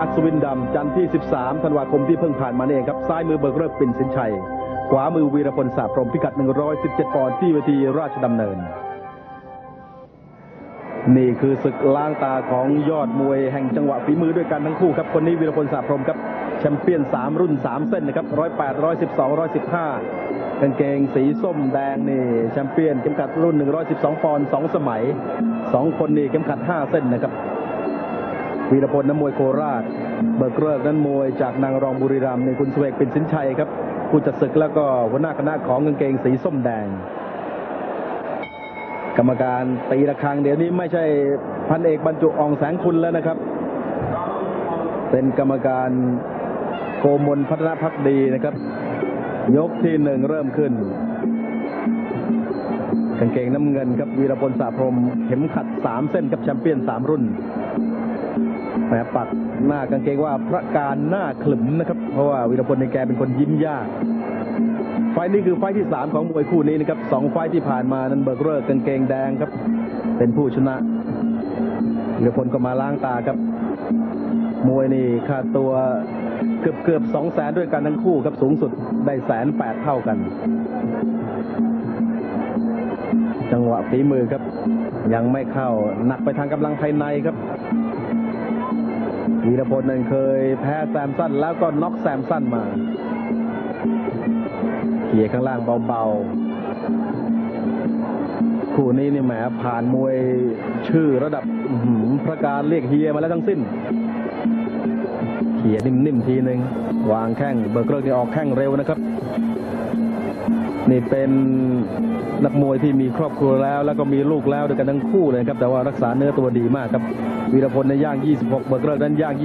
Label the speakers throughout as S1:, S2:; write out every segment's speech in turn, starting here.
S1: อัศวินดำ จันทร์ที่ 13 ธันวาคมที่เพิ่งผ่านมาเองครับ ซ้ายมือเบิกเลิกปิ่นสินชัย ขวามือวีรพลสาพรมพิกัด 117 ปอนด์ที่เวทีราชดำเนิน นี่คือศึกล้างตาของยอดมวยแห่งจังหวะฝีมือด้วยกันทั้งคู่ครับ คนนี้วีรพลสาพรมครับแชมเปี้ยน 3 รุ่น 3 เส้นนะครับ 108 112 115กางเกงสีส้มแดงนี่แชมเปี้ยนเข็มขัดรุ่น 112 ปอนด์2สมัย 2 คนนี่เข็มขัด 5 เส้นนะครับ วีรพลน้ำมวยโคราช เบิกเลิกนั้นมวยจากนางรองบุรีรัมย์ในคุณสเวกเป็นสินชัยครับผู้จัดศึกแล้วก็หัวหน้าคณะของกางเกงสีส้มแดง กรรมการตีระฆังเดี๋ยวนี้ไม่ใช่พันเอกบรรจุอองแสงคุณแล้วนะครับ เป็นกรรมการโกมลพัฒนพักดีนะครับ ยกที่หนึ่งเริ่มขึ้นกางเกงน้ำเงินครับวีรพลสาพรมเข็มขัดสามเส้นกับแชมเปี้ยนสามรุ่น แหมปักหน้ากางเกงว่าพระการหน้าขลึมนะครับ เพราะว่าวีรพลในแกเป็นคนยิ้มยาก ไฟนี้คือไฟที่สามของมวยคู่นี้นะครับสองไฟที่ผ่านมานั้นเบิกเลิกกางเกงแดงครับ เป็นผู้ชนะวีรพลก็มาล้างตาครับ มวยนี่ค่าตัวเกือบเกือบสองแสนด้วยกันทั้งคู่ครับสูงสุดได้แสนแปดเท่ากัน จังหวะฝีมือครับ ยังไม่เข้าหนักไปทางกำลังภายในครับ วีรพลนั้นเคยแพ้แซมสันแล้วก็น็อกแซมสันมาเขี่ยข้างล่างเบาๆ คู่นี้นี่แหมผ่านมวยชื่อระดับหือพระการเรียกเฮียมาแล้วทั้งสิ้น เขี่ยนิ่มๆทีหนึ่งวางแข้งเบิกเลิกนี่ออกแข้งเร็วนะครับ นี่เป็น นักมวยที่มีครอบครัวแล้ว แล้วก็มีลูกแล้วด้วยกันทั้งคู่เลยครับ แต่ว่ารักษาเนื้อตัวดีมากครับวีรพลในย่าง 26 เบิกเลิกนั้นย่าง 27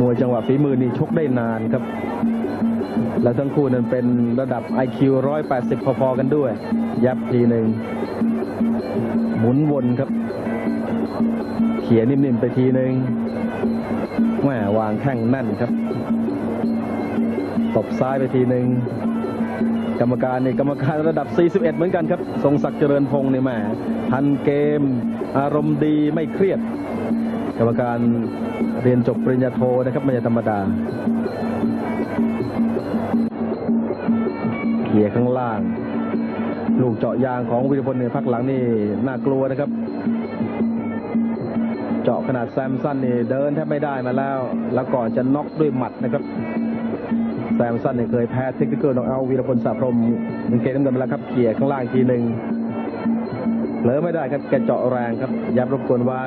S1: มวยจังหวะฝีมือนี่ชกได้นานครับ และทั้งคู่นั้นเป็นระดับ IQ 180 พอๆกันด้วย ยับทีหนึ่งหมุนวนครับ เขียนิ่มๆไปทีหนึ่งแหมวางแข้งแน่นครับ ตบซ้ายไปทีหนึ่งกรรมการนี่กรรมการระดับ 41 เหมือนกันครับทรงศักดิ์เจริญพงศ์นี่แหมทันเกม อารมณ์ดีไม่เครียด กรรมการเรียนจบปริญญาโทนะครับไม่ใช่ธรรมดาเขี่ยข้างล่าง ลูกเจาะยางของวิรพลในพักหลังนี่น่ากลัวนะครับ เจาะขนาดแซมสั้นนี่เดินแทบไม่ได้มาแล้ว แล้วก่อนจะน็อกด้วยหมัดนะครับ แซมสันเนี่ยเคยแพ้เทคนิคเกิลน้องเอาวีรพลสาพรมมันเกมน้ำเงินไปแล้วครับเขี่ยข้างล่างทีหนึ่งเผลอไม่ได้ครับแกเจาะแรงครับยับรบกวนไว้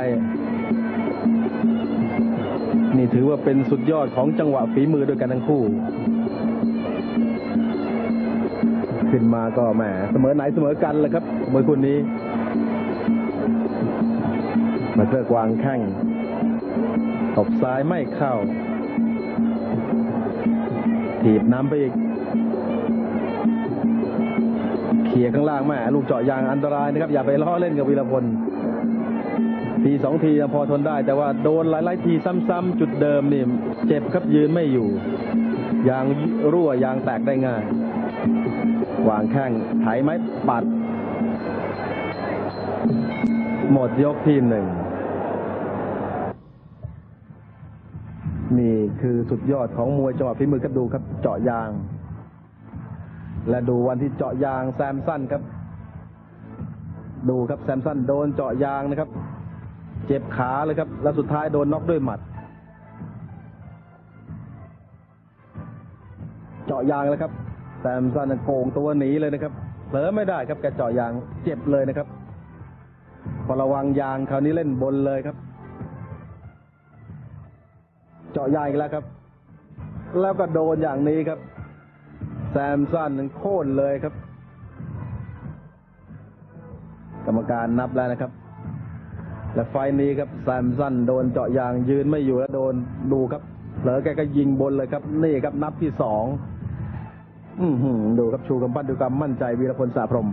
S1: นี่ถือว่าเป็นสุดยอดของจังหวะฝีมือด้วยกันทั้งคู่ ขึ้นมาก็แหมเสมอไหนเสมอกันแหละครับมวยคู่นี้ มาเพื่อกวางแข้งตบซ้ายไม่เข้า ถีบน้ำไปอีกเขี่ยข้างล่างแม่ลูกเจาะยางอันตรายนะครับ อย่าไปล้อเล่นกับวีรพลทีสองทีพอทนได้ แต่ว่าโดนหลายๆทีซ้ำๆจุดเดิมนี่เจ็บครับยืนไม่อยู่ยางรั่วยางแตกได้ง่าย วางแข้งไถไม้ปัด หมดยกที่หนึ่ง นี่คือสุดยอดของมวยจังหวะฝีมือครับดูครับเจาะยาง และดูวันที่เจาะยางแซมสันครับ ดูครับแซมสันโดนเจาะยางนะครับ เจ็บขาเลยครับ แล้วสุดท้ายโดนน็อกด้วยหมัด เจาะยางแล้วครับแซมสันโกงตัวหนีเลยนะครับเผลอไม่ได้ครับแกเจาะยางเจ็บเลยนะครับ พอระวังยางคราวนี้เล่นบนเลยครับ เจาะยางอีกแล้วครับ แล้วก็โดนอย่างนี้ครับ แซมสันโค่นเลยครับ กรรมการนับแล้วนะครับ และไฟนี้ครับแซมสันโดนเจาะยางยืนไม่อยู่แล้วโดนดูครับเผลอแกก็ยิงบนเลยครับ นี่ครับนับที่สองอือหือดูครับชูกำปั้นดูความมั่นใจวีรพลสาพรหม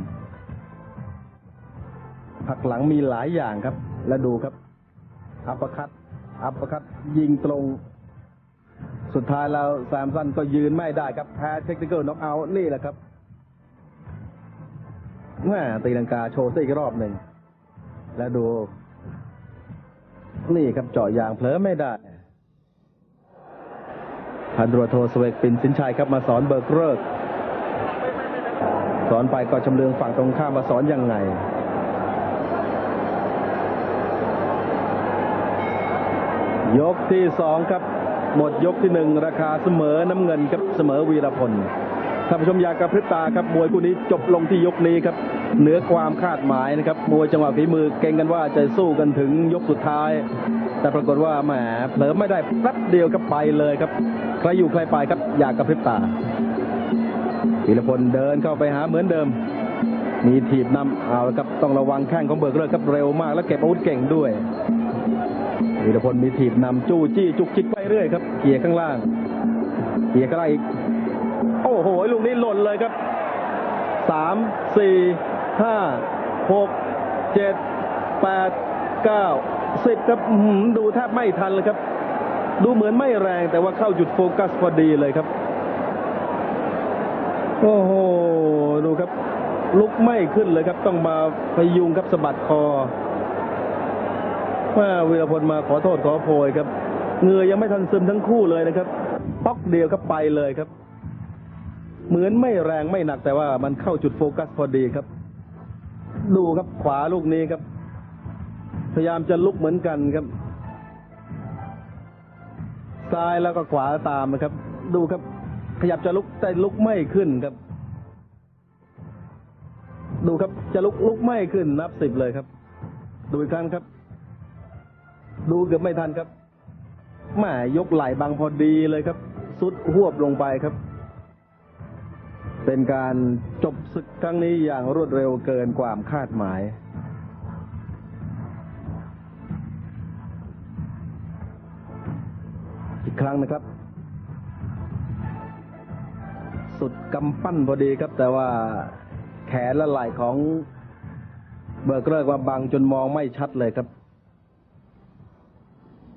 S1: ผักหลังมีหลายอย่างครับ และดูครับอัปคัต อัปปร์คัตยิงตรง สุดท้ายแล้วแซมสันก็ยืนไม่ได้ครับ แพ้เทคนิคเกิลน็อกเอาท์นี่แหละครับแม่ตีลังกาโชว์ซะอีกรอบหนึ่ง แล้วดู นี่ครับเจาะยางเผลอไม่ได้พันตรวจโทสเวกปินสินชัยครับมาสอนเบิกเลิกสอนไปก็ชำเลืองฝั่งตรงข้ามมาสอนยังไง ยกที่สองครับ หมดยกที่หนึ่งราคาเสมอน้ำเงินครับเสมอวีรพลท่านผู้ชมอยากกระพริบตาครับมวยคู่นี้จบลงที่ยกนี้ครับ เหนือความคาดหมายนะครับมวยจังหวะฝีมือเก่งกันว่าจะสู้กันถึงยกสุดท้าย แต่ปรากฏว่าแหมเผลอไม่ได้แป๊บเดียวก็ไปเลยครับใครอยู่ใครไปครับ อยากกระพริบตาวีรพลเดินเข้าไปหาเหมือนเดิม มีถีบนำเอาละครับต้องระวังแข้งของเบิกเลิกครับเร็วมาก และเก็บอาวุธเก่งด้วย วีรพลมีถีบนำจู้จี้จุกจิกไปเรื่อยครับเกียร์ข้างล่างเกียร์ข้างล่างอีก โอ้โหลูกนี้หล่นเลยครับสามสี่ห้าหกเจ็ดแปดเก้าสิบครับหือดูแทบไม่ทันเลยครับ ดูเหมือนไม่แรงแต่ว่าเข้าจุดโฟกัสพอดีเลยครับ โอ้โห ดูครับ ลุกไม่ขึ้นเลยครับ ต้องมาพยุงครับสะบัดคอ ว่าวีรพลมาขอโทษขอโพยครับเงือยังไม่ทันซึมทั้งคู่เลยนะครับป๊อกเดียวก็ไปเลยครับ เหมือนไม่แรงไม่หนักแต่ว่ามันเข้าจุดโฟกัสพอดีครับ ดูครับขวาลูกนี้ครับ พยายามจะลุกเหมือนกันครับ ซ้ายแล้วก็ขวาตามนะครับ ดูครับ ขยับจะลุกแต่ลุกไม่ขึ้นครับ ดูครับจะลุกลุกไม่ขึ้นนับสิบเลยครับ ดูอีกครั้งครับ ดูเกือบไม่ทันครับแหมยกไหล่บางพอดีเลยครับ สุดหวบลงไปครับ เป็นการจบศึกครั้งนี้อย่างรวดเร็วเกินความคาดหมาย อีกครั้งนะครับ สุดกำปั้นพอดีครับ แต่ว่าแขนและไหล่ของเบิร์เกเลิกว่าบังจนมองไม่ชัดเลยครับ